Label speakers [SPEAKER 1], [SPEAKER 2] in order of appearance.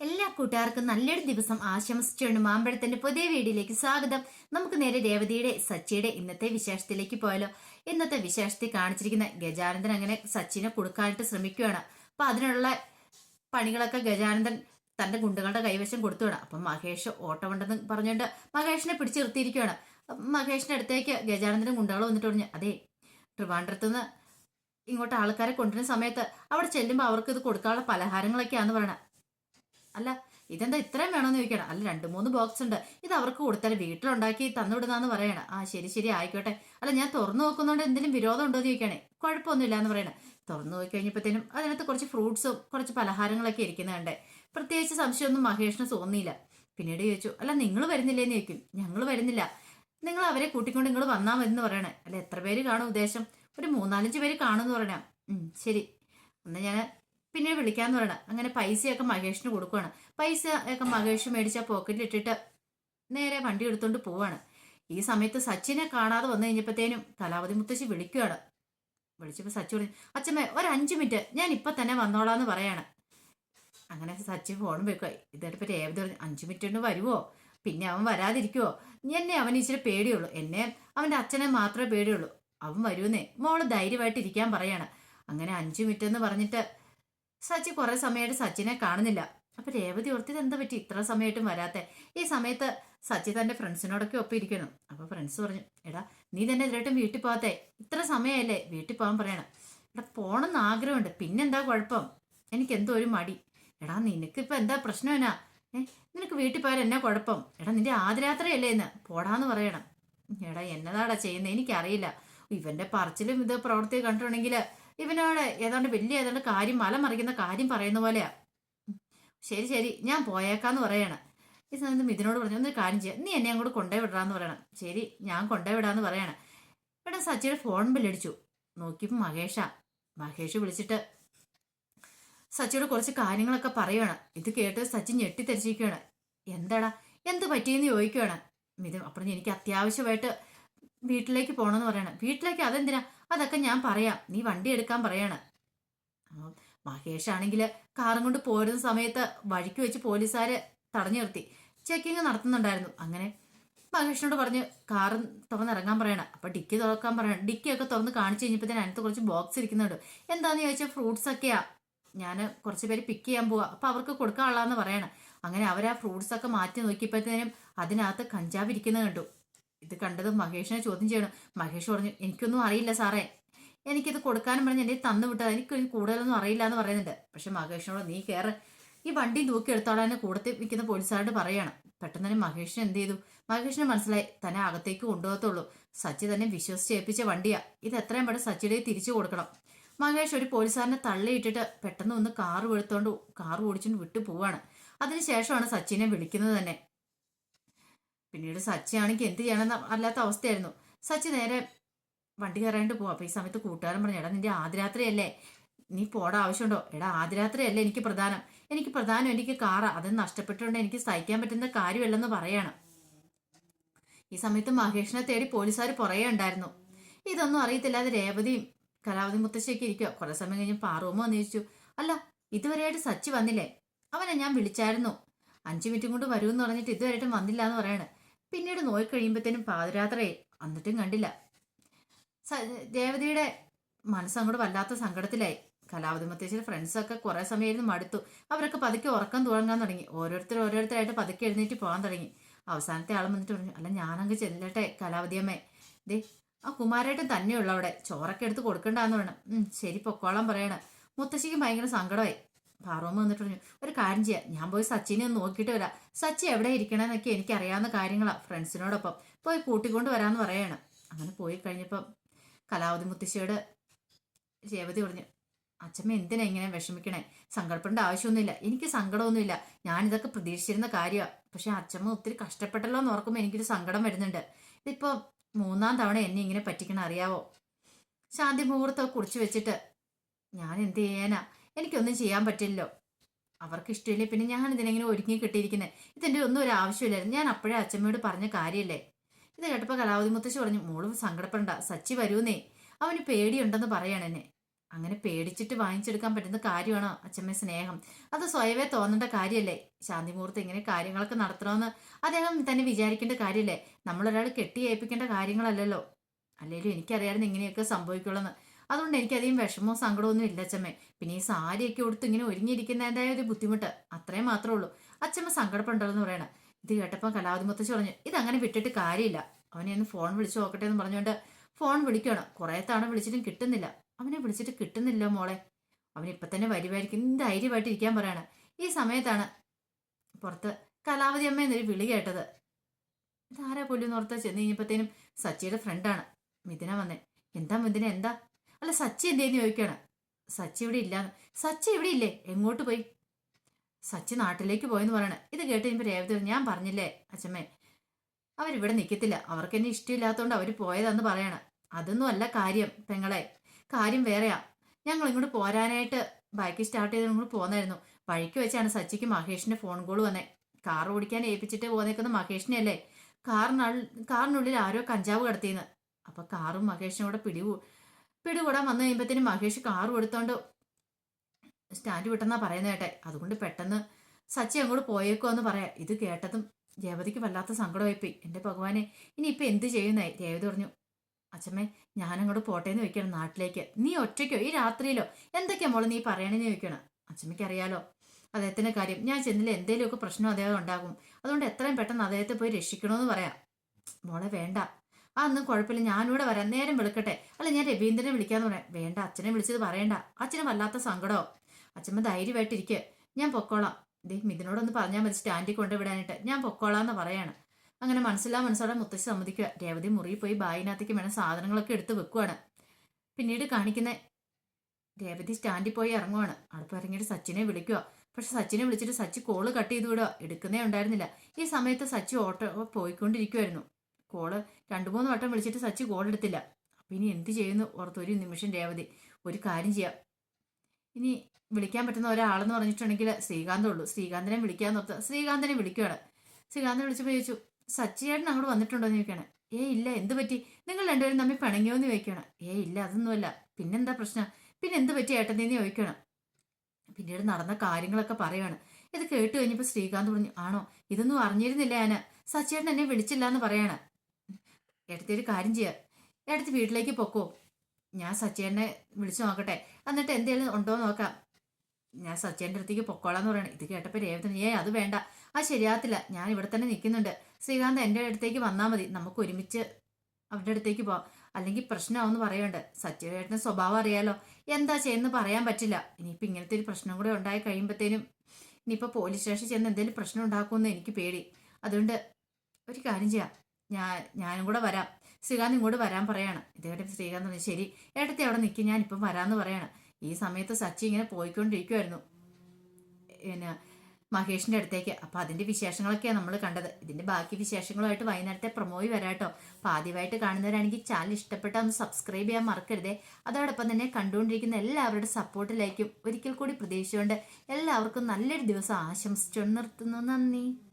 [SPEAKER 1] എല്ലാ കൂട്ടുകാർക്കും നല്ലൊരു ദിവസം ആശംസിച്ചുകൊണ്ട് മാമ്പഴത്തിന്റെ പുതിയ വീഡിയോയിലേക്ക് സ്വാഗതം. നമുക്ക് നേരെ രേവതിയുടെ സച്ചിയുടെ ഇന്നത്തെ വിശേഷത്തിലേക്ക് പോയാലോ. ഇന്നത്തെ വിശേഷത്തിൽ കാണിച്ചിരിക്കുന്ന ഗജാനന്ദൻ അങ്ങനെ സച്ചിനെ കൊടുക്കാനായിട്ട് ശ്രമിക്കുകയാണ്. അപ്പൊ അതിനുള്ള പണികളൊക്കെ ഗജാനന്ദൻ തന്റെ ഗുണ്ടകളുടെ കൈവശം കൊടുത്തുവിടാം. അപ്പം മഹേഷ് ഓട്ടമുണ്ടെന്ന് പറഞ്ഞുകൊണ്ട് മഹേഷിനെ പിടിച്ചു നിർത്തിയിരിക്കുകയാണ് മഹേഷിന്റെ അടുത്തേക്ക് ഗജാനന്ദനും ഗുണ്ടകൾ വന്നിട്ട് പറഞ്ഞു അതെ ട്രിവാൻഡ്രത്തുനിന്ന് ഇങ്ങോട്ട് ആൾക്കാരെ കൊണ്ടുവരുന്ന സമയത്ത് അവിടെ ചെല്ലുമ്പോൾ അവർക്ക് ഇത് കൊടുക്കാനുള്ള പലഹാരങ്ങളൊക്കെയാന്ന് പറയണത് അല്ല ഇതെന്താ ഇത്രയും വേണമെന്ന് ചോദിക്കണം? അല്ല രണ്ട് മൂന്ന് ബോക്സ് ഉണ്ട്. ഇത് അവർക്ക് കൊടുത്താൽ വീട്ടിലുണ്ടാക്കി തന്നുവിടുന്നാന്ന് പറയണം. ആ ശരി ശരി ആയിക്കോട്ടെ. അല്ല ഞാൻ തുറന്നു നോക്കുന്നതുകൊണ്ട് എന്തെങ്കിലും വിരോധം ഉണ്ടോ എന്ന് ചോദിക്കണേ? കുഴപ്പമൊന്നുമില്ല എന്ന് പറയണം. തുറന്നു നോക്കി കഴിഞ്ഞപ്പോഴത്തേനും അതിനകത്ത് കുറച്ച് ഫ്രൂട്ട്സും കുറച്ച് പലഹാരങ്ങളൊക്കെ ഇരിക്കുന്നുണ്ട് പ്രത്യേകിച്ച് സംശയമൊന്നും മഹേഷിന് തോന്നിയില്ല. പിന്നീട് ചോദിച്ചു അല്ല നിങ്ങൾ വരുന്നില്ലേന്ന് ചോദിക്കും. ഞങ്ങൾ വരുന്നില്ല. നിങ്ങൾ അവരെ കൂട്ടിക്കൊണ്ട് നിങ്ങൾ വന്നാൽ മതി എന്ന് പറയണേ. അല്ല എത്ര പേര് കാണും ഉദ്ദേശം? ഒരു മൂന്നാലഞ്ച് പേര് കാണുമെന്ന് പറയണം. ശരി. എന്നാൽ ഞാൻ പിന്നെ വിളിക്കാന്ന് പറയണം. അങ്ങനെ പൈസയൊക്കെ മഹേഷിന് കൊടുക്കുകയാണ് പൈസ ഒക്കെ മഹേഷ് മേടിച്ച പോക്കറ്റിൽ ഇട്ടിട്ട് നേരെ വണ്ടി എടുത്തോണ്ട് പോവാണ്. ഈ സമയത്ത് സച്ചിനെ കാണാതെ വന്നു കഴിഞ്ഞപ്പോഴത്തേനും കലാവതി മുത്തശ്ശി വിളിക്കുകയാണ് വിളിച്ചപ്പോൾ സച്ചി പറഞ്ഞു അച്ഛമ്മേ ഒരു അഞ്ച് മിനിറ്റ്. ഞാൻ ഇപ്പൊ തന്നെ വന്നോളാന്ന് പറയാണ്. അങ്ങനെ സച്ചി ഫോൺ വെക്കുക ഇതായിട്ട് രേവതി പറഞ്ഞു അഞ്ച് മിനിറ്റ് കൊണ്ട് വരുവോ? പിന്നെ അവൻ വരാതിരിക്കുവോ? എന്നെ അവൻ ഇച്ചിരി പേടിയുള്ളൂ. എന്നെ അവന്റെ അച്ഛനെ മാത്രമേ പേടിയുള്ളൂ. അവൻ വരുമെന്നേ. മോൾ ധൈര്യമായിട്ട് ഇരിക്കാൻ പറയാണ്. അങ്ങനെ അഞ്ചു മിനിറ്റ് എന്ന് പറഞ്ഞിട്ട് സച്ചി കുറെ സമയമായിട്ട് സച്ചിനെ കാണുന്നില്ല. അപ്പൊ രേവതി ഓർത്തിത് എന്താ പറ്റി? ഇത്ര സമയമായിട്ടും വരാത്തെ. ഈ സമയത്ത് സച്ചി തന്റെ ഫ്രണ്ട്സിനോടൊക്കെ ഒപ്പം ഇരിക്കണം അപ്പൊ ഫ്രണ്ട്സ് പറഞ്ഞു എടാ നീ തന്നെ എതിരായിട്ടും വീട്ടിൽ പോകാത്തെ. ഇത്ര സമയമല്ലേ വീട്ടിൽ പോകാൻ പറയണം. എടാ പോണെന്ന് ആഗ്രഹമുണ്ട്. പിന്നെന്താ കുഴപ്പം? എനിക്ക് എന്തോ ഒരു മടി. എടാ നിനക്കിപ്പോ എന്താ പ്രശ്നം എന്നാ? ഏ നിനക്ക് വീട്ടിൽ പോയാൽ എന്നാ കുഴപ്പം? എടാ നിന്റെ ആദ്യരാത്രയല്ലേ എന്ന് പോടാന്ന് പറയണം. എടാ എന്നതാടാ ചെയ്യുന്നത് എനിക്കറിയില്ല. ഇവന്റെ പറച്ചിലും ഇത് പ്രവൃത്തി കണ്ടിട്ടുണ്ടെങ്കിൽ ഇവനോട് ഏതാണ്ട് വലിയ ഏതാണ്ട് കാര്യം മല മറിക്കുന്ന കാര്യം പറയുന്ന പോലെയാ. ശരി ശരി ഞാൻ പോയേക്കാന്ന് പറയാണ്. ഈ സമയത്ത് മിഥുനോട് പറഞ്ഞു ഒന്നൊരു കാര്യം ചെയ്യാം. നീ എന്നെ അങ്ങോട്ട് കൊണ്ടുപോയി വിടാന്ന് പറയണം. ശരി ഞാൻ കൊണ്ടുപോയി വിടാന്ന് പറയണം. ഇവിടെ സച്ചിയുടെ ഫോൺ ബില്ലടിച്ചു നോക്കിയപ്പോൾ മഹേഷാ. മഹേഷ് വിളിച്ചിട്ട് സച്ചിയോട് കുറച്ച് കാര്യങ്ങളൊക്കെ പറയുവാണ്. ഇത് കേട്ട് സച്ചി ഞെട്ടിത്തെരിച്ചിരിക്കുകയാണ് എന്താടാ എന്ത് പറ്റിയെന്ന് ചോദിക്കുകയാണ് മിഥുൻ അപ്പുറം എനിക്ക് അത്യാവശ്യമായിട്ട് വീട്ടിലേക്ക് പോകണമെന്ന് പറയണം. വീട്ടിലേക്ക് അതെന്തിനാ? അതൊക്കെ ഞാൻ പറയാം. നീ വണ്ടി എടുക്കാൻ പറയാണ്. മഹേഷ് ആണെങ്കിൽ കാറും കൊണ്ട് പോരുന്ന സമയത്ത് വഴിക്ക് വെച്ച് പോലീസുകാർ തടഞ്ഞു നിർത്തി. ചെക്കിങ് നടത്തുന്നുണ്ടായിരുന്നു. അങ്ങനെ മഹേഷിനോട് പറഞ്ഞ് കാറ് തുറന്നിറങ്ങാൻ പറയണം. അപ്പൊ ഡിക്കി തുറക്കാൻ പറയണം. ഡിക്കി ഒക്കെ തുറന്ന് കാണിച്ചു കഴിഞ്ഞപ്പോഴത്തേന് അതിനകത്ത് കുറച്ച് ബോക്സ് ഇരിക്കുന്നുണ്ട്. എന്താന്ന് ചോദിച്ചാൽ ഫ്രൂട്ട്സ് ഒക്കെയാ. ഞാൻ കുറച്ച് പേര് പിക്ക് ചെയ്യാൻ പോവാ. അപ്പൊ അവർക്ക് കൊടുക്കാനുള്ളതെന്ന് പറയണം. അങ്ങനെ അവർ ആ ഫ്രൂട്ട്സ് ഒക്കെ മാറ്റി നോക്കിയപ്പോഴത്തേനും അതിനകത്ത് കഞ്ചാവ് ഇരിക്കുന്നത് കണ്ടു. ഇത് കണ്ടത് മഹേഷിനെ ചോദ്യം ചെയ്യണം. മഹേഷ് പറഞ്ഞു എനിക്കൊന്നും അറിയില്ല സാറേ. എനിക്കിത് കൊടുക്കാനും പറഞ്ഞ് എന്നെ തന്നു വിട്ടത്. എനിക്ക് കൂടുതലൊന്നും അറിയില്ല എന്ന് പറയുന്നുണ്ട്. പക്ഷെ മഹേഷിനോട് നീ കയറ് ഈ വണ്ടി തൂക്കി എടുത്തോളാൻ കൂടത്തിൽ നിൽക്കുന്ന പോലീസുകാരോട് പറയാണ്. പെട്ടെന്ന് തന്നെ മഹേഷിന് എന്ത് ചെയ്തു? മഹേഷിന് മനസ്സിലായി തന്നെ അകത്തേക്ക് കൊണ്ടുപോകത്തുള്ളൂ. സച്ചി തന്നെ വിശ്വസിച്ച് ഏൽപ്പിച്ച വണ്ടിയാ. ഇത് എത്രയും പെട്ടെന്ന് സച്ചിയുടെ തിരിച്ചു കൊടുക്കണം. മഹേഷ് ഒരു പോലീസുകാരനെ തള്ളിയിട്ടിട്ട് പെട്ടെന്ന് ഒന്ന് കാറ് വെളുത്തോണ്ട് കാർ ഓടിച്ചുകൊണ്ട് വിട്ടു പോവാണ്. അതിനുശേഷമാണ് സച്ചിനെ വിളിക്കുന്നത് തന്നെ. പിന്നീട് സച്ചി ആണെങ്കിൽ എന്ത് ചെയ്യണമെന്ന് അല്ലാത്ത അവസ്ഥയായിരുന്നു. സച്ചി നേരെ വണ്ടി കയറാണ്ട് പോവാ. അപ്പൊ ഈ സമയത്ത് കൂട്ടുകാരൻ പറഞ്ഞു എടാ നിന്റെ ആദ്യരാത്രിയല്ലേ? നീ പോടാ ആവശ്യമുണ്ടോ? എടാ ആദ്യരാത്രിയല്ലേ എനിക്ക് പ്രധാനം? എനിക്ക് പ്രധാനം എനിക്ക് കാറാ. അത് നഷ്ടപ്പെട്ടുകൊണ്ട് എനിക്ക് സഹിക്കാൻ പറ്റുന്ന കാര്യമല്ലെന്ന് പറയണം. ഈ സമയത്ത് മഹേഷിനെ തേടി പോലീസുകാർ പുറകെ ഉണ്ടായിരുന്നു. ഇതൊന്നും അറിയത്തില്ലാതെ രേവതിയും കലാവതി മുത്തശ്ശിയൊക്കെ ഇരിക്കുക കുറെ സമയം കഴിഞ്ഞ് പാറുമ്മ വന്ന് ചോദിച്ചു അല്ല ഇതുവരെയായിട്ട് സച്ചി വന്നില്ലേ? അവനെ ഞാൻ വിളിച്ചായിരുന്നു. അഞ്ചു മിനിറ്റും കൊണ്ട് വരുമെന്ന് പറഞ്ഞിട്ട് ഇതുവരെയായിട്ടും വന്നില്ല എന്ന് പറയാണ്. പിന്നീട് നോയി കഴിയുമ്പോഴത്തേനും പാതിരാത്രയായി എന്നിട്ടും കണ്ടില്ല. ദേവതയുടെ മനസ്സങ്ങോട് വല്ലാത്ത സങ്കടത്തിലായി. കലാവതി മുത്തശ്ശിയുടെ ഫ്രണ്ട്സൊക്കെ കുറെ സമയം ഇരുന്ന് മടുത്തു. അവരൊക്കെ പതുക്കെ ഉറക്കം തുടങ്ങാൻ തുടങ്ങി. ഓരോരുത്തർ ഓരോരുത്തരായിട്ട് പതുക്കെ എഴുന്നേറ്റ് പോകാൻ തുടങ്ങി. അവസാനത്തെ ആൾ വന്നിട്ട് പറഞ്ഞു അല്ല ഞാനങ്ങ് ചെല്ലട്ടെ കലാവതിയമ്മേ ദേ ആ കുമാരേട്ടൻ തന്നെയുള്ള അവിടെ ചോറൊക്കെ എടുത്ത് കൊടുക്കണ്ടെന്ന് ഉം ശരി പൊക്കോളം പറയണം. മുത്തശ്ശിക്ക് ഭയങ്കര സങ്കടമായി. പാറോമ്മ വന്നിട്ട് പറഞ്ഞു ഒരു കാര്യം ചെയ്യാം. ഞാൻ പോയി സച്ചിനെ ഒന്ന് നോക്കിയിട്ട് വരാം. സച്ചി എവിടെ ഇരിക്കണമെന്നൊക്കെ എനിക്ക് അറിയാവുന്ന കാര്യങ്ങളാണ് ഫ്രണ്ട്സിനോടൊപ്പം. പോയി കൂട്ടിക്കൊണ്ട് വരാമെന്ന് പറയാണ്. അങ്ങനെ പോയി കഴിഞ്ഞപ്പം കലാവതി മുത്തശ്ശിയോട് രേവതി പറഞ്ഞു അച്ഛമ്മ എന്തിനാ ഇങ്ങനെ വിഷമിക്കണേ? സങ്കടപ്പെടേണ്ട ആവശ്യമൊന്നുമില്ല. എനിക്ക് സങ്കടമൊന്നുമില്ല. ഞാനിതൊക്കെ പ്രതീക്ഷിച്ചിരുന്ന കാര്യമാണ് പക്ഷെ അച്ഛമ്മ ഒത്തിരി കഷ്ടപ്പെട്ടല്ലോ എന്ന് ഓർക്കുമ്പോൾ എനിക്കൊരു സങ്കടം വരുന്നുണ്ട്. ഇതിപ്പോൾ മൂന്നാം തവണ എന്നെ ഇങ്ങനെ പറ്റിക്കണം അറിയാവോ? ശാന്തി മുഹൂർത്തം കുറിച്ച് വെച്ചിട്ട് ഞാൻ എന്ത് ചെയ്യാനാ? എനിക്കൊന്നും ചെയ്യാൻ പറ്റില്ലല്ലോ. അവർക്ക് ഇഷ്ടമില്ലേ പിന്നെ ഞാൻ ഇതിനെങ്ങനെ ഒരുങ്ങി കിട്ടിയിരിക്കുന്നത് ഇതിന്റെ ഒന്നും ഒരു ആവശ്യമില്ലായിരുന്നു. ഞാൻ അപ്പോഴേ അച്ഛമ്മയോട് പറഞ്ഞ കാര്യമല്ലേ? ഇത് കേട്ടപ്പോൾ കലാവതി മുത്തശ്ശി പറഞ്ഞു മോൾ സങ്കടപ്പെടണ്ട സച്ചി വരൂന്നേ അവന് പേടിയുണ്ടെന്ന് പറയാണ് എന്നെ. അങ്ങനെ പേടിച്ചിട്ട് വാങ്ങിച്ചെടുക്കാൻ പറ്റുന്ന കാര്യമാണോ അച്ഛമ്മ സ്നേഹം? അത് സ്വയമേ തോന്നേണ്ട കാര്യമല്ലേ? ശാന്തിമൂർത്തി ഇങ്ങനെ കാര്യങ്ങളൊക്കെ നടത്തണമെന്ന് അദ്ദേഹം തന്നെ വിചാരിക്കേണ്ട കാര്യമല്ലേ? നമ്മളൊരാൾ കെട്ടി ഏൽപ്പിക്കേണ്ട കാര്യങ്ങളല്ലല്ലോ. അല്ലെങ്കിലും എനിക്കറിയാമായിരുന്നു ഇങ്ങനെയൊക്കെ സംഭവിക്കുള്ളൂ അതുകൊണ്ട് എനിക്കധികം വിഷമവും സങ്കടമൊന്നും ഇല്ല അച്ഛമ്മേ. പിന്നെ ഈ സാരിയൊക്കെ കൊടുത്ത് ഇങ്ങനെ ഒരുങ്ങിയിരിക്കുന്നതിന്റെതായ ഒരു ബുദ്ധിമുട്ട്. അത്രയും മാത്രമേ ഉള്ളൂ. അച്ഛമ്മ സങ്കടപ്പെടണമെന്ന് പറയണം. ഇത് കേട്ടപ്പോൾ കലാതിമുത്തച്ഛ പറഞ്ഞു ഇതങ്ങനെ വിട്ടിട്ട് കാര്യമില്ല. അവനെ ഒന്ന് ഫോൺ വിളിച്ചു നോക്കട്ടെ എന്ന് പറഞ്ഞുകൊണ്ട് ഫോൺ വിളിക്കണം കുറേ തവണ വിളിച്ചിട്ടും കിട്ടുന്നില്ല. അവനെ വിളിച്ചിട്ട് കിട്ടുന്നില്ല മോളെ. അവൻ ഇപ്പം തന്നെ വരുമായിരിക്കും. ധൈര്യമായിട്ട് ഇരിക്കാൻ പറയാണ്. ഈ സമയത്താണ് പുറത്ത് കലാവതി അമ്മ എന്നൊരു വിളി കേട്ടത്. ഇതാരാ പുല്ലെന്ന് ഓർത്ത് ചെന്ന് കഴിഞ്ഞപ്പോഴത്തേനും സച്ചിയുടെ ഫ്രണ്ടാണ് മിഥുന വന്നേ. എന്താ മിഥുന? എന്താ? അല്ല സച്ചി എന്തേന്ന് ചോദിക്കാണ്? സച്ചി ഇവിടെ ഇല്ല സച്ചി ഇവിടെ ഇല്ലേ? എങ്ങോട്ട് പോയി? സച്ചി നാട്ടിലേക്ക് പോയെന്ന് പറയണേ. ഇത് കേട്ട് കഴിയുമ്പോൾ രേവതി ഞാൻ പറഞ്ഞില്ലേ അച്ഛമ്മേ അവരിവിടെ നിൽക്കത്തില്ല അവർക്ക് എന്നെ ഇഷ്ടമില്ലാത്തതുകൊണ്ട് അവർ പോയതെന്ന് പറയണം. അതൊന്നും അല്ല കാര്യം പെങ്ങളെ. കാര്യം വേറെയാ. ഞങ്ങൾ ഇങ്ങോട്ട് പോരാനായിട്ട് ബൈക്ക് സ്റ്റാർട്ട് ചെയ്ത് ഇങ്ങോട്ട് പോന്നായിരുന്നു. വഴിക്ക് വെച്ചാണ് സച്ചിക്ക് മഹേഷിന്റെ ഫോൺ കോൾ വന്നേ. കാർ ഓടിക്കാൻ ഏൽപ്പിച്ചിട്ട് പോന്നേക്കുന്ന മഹേഷിനെ അല്ലേ കാറിനുള്ളിൽ ആരോ കഞ്ചാവ് കടത്തിയെന്ന് അപ്പൊ കാറും മഹേഷിനും കൂടെ പിടികൂ പിടികൂടാൻ വന്നു കഴിയുമ്പത്തേനും മഹേഷ് കാർ കൊടുത്തോണ്ട് സ്റ്റാൻഡ് വിട്ടെന്നാ പറയുന്നത് കേട്ടെ. അതുകൊണ്ട് പെട്ടെന്ന് സച്ചി അങ്ങോട്ട് പോയേക്കോ എന്ന് പറയാം. ഇത് കേട്ടതും രേവതിക്ക് വല്ലാത്ത സങ്കടമായിപ്പോയി. എന്റെ ഭഗവാനെ ഇനി ഇപ്പം എന്ത് ചെയ്യുന്നായി രേവതി പറഞ്ഞു അച്ഛമ്മേ ഞാനങ്ങോട്ട് പോട്ടേന്ന് വെക്കണം നാട്ടിലേക്ക്. നീ ഒറ്റയ്ക്കോ? ഈ രാത്രിയിലോ? എന്തൊക്കെയാ മോൾ നീ പറയണെന്ന് ചോദിക്കണം അച്ഛമ്മയ്ക്ക് അറിയാലോ അദ്ദേഹത്തിന്റെ കാര്യം. ഞാൻ ചെന്നില്ല എന്തെങ്കിലുമൊക്കെ പ്രശ്നം അദ്ദേഹം ഉണ്ടാകും. അതുകൊണ്ട് എത്രയും പെട്ടെന്ന് അദ്ദേഹത്തെ പോയി രക്ഷിക്കണമെന്ന് പറയാം. മോളെ വേണ്ട. ആ ഒന്നും കുഴപ്പമില്ല. ഞാനിവിടെ വരാം. നേരം വിളിക്കട്ടെ. അല്ല ഞാൻ രവീന്ദ്രനെ വിളിക്കാന്ന് പറയാം. വേണ്ട അച്ഛനെ വിളിച്ചത് പറയണ്ട. അച്ഛന് വല്ലാത്ത സങ്കടമോ അച്ഛമ്മ ധൈര്യമായിട്ടിരിക്കുക ഞാൻ പൊക്കോളാം. ദേ മിഥുനോടൊന്ന് പറഞ്ഞാൽ മതി സ്റ്റാൻഡിൽ കൊണ്ടുവിടാനായിട്ട്. ഞാൻ പൊക്കോളാന്ന് പറയാണ്. അങ്ങനെ മനസ്സിലാ മനസ്സോടെ മുത്തശ്ശി സമ്മതിക്കുക. രേവതി മുറിയിൽ പോയി ബായിനകത്തേക്ക് വേണം സാധനങ്ങളൊക്കെ എടുത്ത് വെക്കുവാണ്. പിന്നീട് കാണിക്കുന്ന രേവതി സ്റ്റാൻഡിൽ പോയി ഇറങ്ങുവാണ്. അടുപ്പ് ഇറങ്ങിയിട്ട് സച്ചിനെ വിളിക്കുക പക്ഷെ സച്ചിനെ വിളിച്ചിട്ട് സച്ചി കോൾ കട്ട് ചെയ്ത് വിടുക എടുക്കുന്നേ ഉണ്ടായിരുന്നില്ല. ഈ സമയത്ത് സച്ചി ഓട്ടോ പോയിക്കൊണ്ടിരിക്കുമായിരുന്നു കോൾ രണ്ടു മൂന്ന് വട്ടം വിളിച്ചിട്ട് സച്ചി കോൾ എടുത്തില്ല. അപ്പം ഇനി എന്ത് ചെയ്യുന്നു? ഓർത്ത് ഒരു നിമിഷം രേവതി ഒരു കാര്യം ചെയ്യാം. ഇനി വിളിക്കാൻ പറ്റുന്ന ഒരാളെന്ന് പറഞ്ഞിട്ടുണ്ടെങ്കിൽ ശ്രീകാന്തേ ഉള്ളൂ. ശ്രീകാന്തിനെ വിളിക്കാൻ ഓർത്ത് ശ്രീകാന്തിനെ വിളിക്കുകയാണ് ശ്രീകാന്തിനെ വിളിച്ചപ്പോൾ ചോദിച്ചു സച്ചിയേട്ടൻ അങ്ങോട്ട് വന്നിട്ടുണ്ടോ? എന്ന് ചോദിക്കുകയാണ്. ഏ ഇല്ല എന്ത് പറ്റി? നിങ്ങൾ രണ്ടുപേരും തമ്മിൽ പിണങ്ങിയോ? എന്ന് ചോദിക്കുകയാണ്. ഏ ഇല്ല അതൊന്നുമല്ല. പിന്നെന്താ പ്രശ്നം? പിന്നെ എന്ത് പറ്റി ഏട്ടനെന്ന് ചോദിക്കണം പിന്നീട് നടന്ന കാര്യങ്ങളൊക്കെ പറയുകയാണ് ഇത് കേട്ട് കഴിഞ്ഞപ്പോൾ ശ്രീകാന്ത് പറഞ്ഞു ആണോ? ഇതൊന്നും അറിഞ്ഞിരുന്നില്ല ഞാൻ സച്ചിയേട്ടൻ എന്നെ വിളിച്ചില്ല എന്ന് പറയാണ്. എടുത്തി ഒരു കാര്യം ചെയ്യാം. എടുത്ത് വീട്ടിലേക്ക് പൊക്കോ. ഞാൻ സച്ചേനെ വിളിച്ചു നോക്കട്ടെ. എന്നിട്ട് എന്തെങ്കിലും ഉണ്ടോ നോക്കാം. ഞാൻ സച്ചേന്റെ അടുത്തേക്ക് പൊക്കോളാന്ന് പറയണം. ഇത് കേട്ടപ്പോൾ രേവതൻ ഏ അത് വേണ്ട. ആ ശരിയാകത്തില്ല. ഞാൻ ഇവിടെ തന്നെ നിൽക്കുന്നുണ്ട്. ശ്രീകാന്ത് എന്റെ അടുത്തേക്ക് വന്നാൽ മതി. നമുക്ക് ഒരുമിച്ച് അവരുടെ അടുത്തേക്ക് പോവാം. അല്ലെങ്കിൽ പ്രശ്നമാവെന്ന് പറയുന്നുണ്ട് സച്ചേട്ടന്റെ സ്വഭാവം അറിയാലോ. എന്താ ചെയ്യുന്നത് പറയാൻ പറ്റില്ല. ഇനിയിപ്പോൾ ഇങ്ങനത്തെ ഒരു പ്രശ്നം കൂടെ ഉണ്ടായി കഴിയുമ്പോഴത്തേനും ഇനിയിപ്പോൾ പോലീസ് സ്റ്റേഷനിൽ ചെന്ന് എന്തെങ്കിലും പ്രശ്നം ഉണ്ടാക്കുമെന്ന് എനിക്ക് പേടി. അതുകൊണ്ട് ഒരു കാര്യം ചെയ്യാം. ഞാൻ ഞാനും കൂടെ വരാം. ശ്രീകാന്ത് ഇങ്ങോട്ട് വരാൻ പറയാണ്. ഇതേപോലെ ശ്രീകാന്ത് പറഞ്ഞു ശരി ഏട്ടത്തി അവിടെ നിൽക്കും ഞാൻ ഇപ്പം വരാമെന്ന് പറയാണ്. ഈ സമയത്ത് സച്ചി ഇങ്ങനെ പോയിക്കൊണ്ടിരിക്കുമായിരുന്നു പിന്നെ മഹേഷിന്റെ അടുത്തേക്ക്. അപ്പോൾ അതിന്റെ വിശേഷങ്ങളൊക്കെയാണ് നമ്മൾ കണ്ടത്. ഇതിന്റെ ബാക്കി വിശേഷങ്ങളുമായിട്ട് വൈകുന്നേരത്തെ പ്രൊമോയി വരാട്ടോ അപ്പോൾ ആദ്യമായിട്ട് കാണുന്നവരാണെങ്കിൽ ചാനൽ ഇഷ്ടപ്പെട്ടാൽ ഒന്ന് സബ്സ്ക്രൈബ് ചെയ്യാൻ മറക്കരുതേ. അതോടൊപ്പം തന്നെ കണ്ടുകൊണ്ടിരിക്കുന്ന എല്ലാവരുടെ സപ്പോർട്ടിലേക്കും ഒരിക്കൽ കൂടി പ്രതീക്ഷിച്ചുകൊണ്ട് എല്ലാവർക്കും നല്ലൊരു ദിവസം ആശംസിച്ചു നിർത്തുന്നു. നന്ദി.